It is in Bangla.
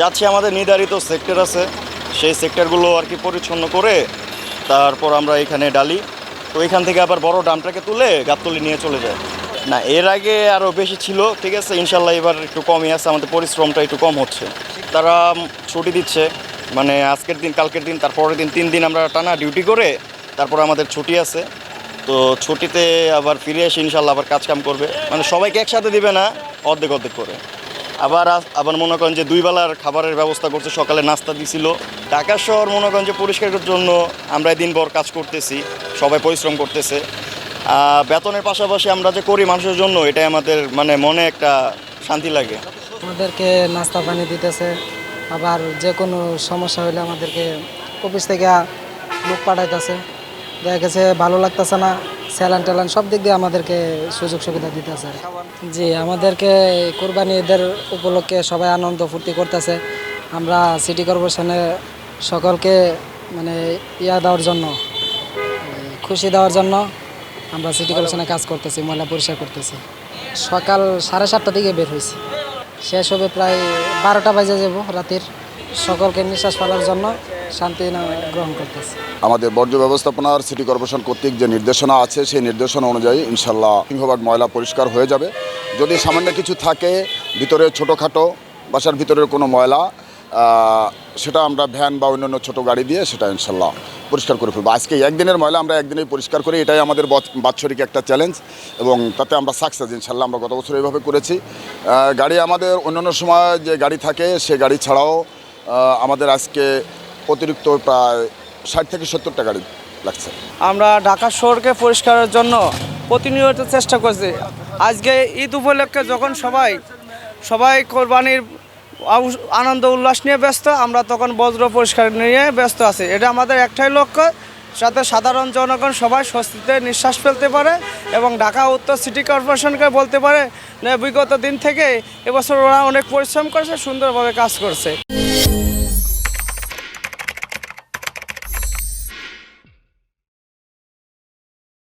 যাচ্ছি আমাদের নির্ধারিত সেক্টর আছে। সেই সেক্টরগুলো আর কি পরিচ্ছন্ন করে তারপর আমরা এখানে ডালি। তো এখান থেকে আবার বড় ডামটাকে তুলে গাবতলি নিয়ে চলে যায়। না, এর আগে আরও বেশি ছিল, ঠিক আছে? ইনশাল্লাহ এবার একটু কমই আছে, আমাদের পরিশ্রমটা একটু কম হচ্ছে। তারা ছুটি দিচ্ছে মানে আজকের দিন, কালকের দিন তারপরের দিন তিন দিন আমরা টানা ডিউটি করে তারপর আমাদের ছুটি আছে। তো ছুটিতে আবার ফিরে এসে ইনশাল্লাহ আবার কাজ কাম করবে। মানে সবাইকে একসাথে দিবে না, অর্ধেক অর্ধেক করে। আবার আবার মনে করেন যে দুই বেলার খাবারের ব্যবস্থা করছে, সকালে নাস্তা দিছিল। ঢাকা শহর মনে করেন যে পরিষ্কারের জন্য আমরা দিনভর কাজ করতেছি, সবাই পরিশ্রম করতেছে। বেতনের পাশাপাশি আমরা যে করি মানুষের জন্য, এটাই আমাদের মানে মনে একটা শান্তি লাগে। আমাদেরকে নাস্তা পানি দিতেছে, আবার যে কোনো সমস্যা হলে আমাদেরকে অফিস থেকে লোক পাঠাইতেছে। দেখা গেছে ভালো লাগতেছে না স্যালান ট্যালান সব দিক দিয়ে আমাদেরকে সুযোগ সুবিধা দিতেছে জি, আমাদেরকে কোরবানি ঈদের উপলক্ষে সবাই আনন্দ ফুর্তি করতেছে। আমরা সিটি কর্পোরেশনে সকলকে মানে ইয়া দেওয়ার জন্য, খুশি দেওয়ার জন্য আমরা সিটি কর্পোরেশনে কাজ করতেছি, ময়লা পরিষ্কার করতেছি। সকাল সাড়ে সাতটা দিকে বের হয়েছি। শেষ হবে প্রায় বারোটা বাজে যাব রাতের। সকলকে নিঃশ্বাস ফেলার জন্য শান্তি গ্রহণ করতেছি। আমাদের বর্জ্য ব্যবস্থাপনার সিটি কর্পোরেশন কর্তৃক যে নির্দেশনা আছে, সেই নির্দেশনা অনুযায়ী ইনশাল্লাহ সিংহভাগ ময়লা পরিষ্কার হয়ে যাবে। যদি সামান্য কিছু থাকে, ভিতরে ছোটোখাটো বাসার ভিতরের কোনো ময়লা সেটা আমরা ভ্যান বা অন্যান্য ছোটো গাড়ি দিয়ে সেটা ইনশাল্লাহ পরিষ্কার করে ফেলব। আজকে একদিনের ময়লা আমরা একদিনেই পরিষ্কার করি, এটাই আমাদের বাৎসরিক একটা চ্যালেঞ্জ এবং তাতে আমরা সাকসেস ইনশাল্লাহ আমরা গত বছর এইভাবে করেছি। গাড়ি আমাদের অন্যান্য সময় যে গাড়ি থাকে, সে গাড়ি ছাড়াও আমাদের আজকে অতিরিক্ত প্রায় ষাট থেকে সত্তরটা গাড়ি লাগছে। আমরা ঢাকা শহরকে পরিষ্কারের জন্য প্রতিনিয়ত চেষ্টা করছি। আজকে ঈদ উপলক্ষে যখন সবাই সবাই কোরবানির আনন্দ, উল্লাস নিয়ে ব্যস্ত, আমরা তখন বজ্র পরিষ্কার নিয়ে ব্যস্ত আছি। এটা আমাদের একটাই লক্ষ্য, যাতে সাধারণ জনগণ সবাই স্বস্তিতে নিঃশ্বাস ফেলতে পারে এবং ঢাকা উত্তর সিটি কর্পোরেশনকে বলতে পারে বিগত দিন থেকে এবছর ওরা অনেক পরিশ্রম করেছে, সুন্দরভাবে কাজ করছে।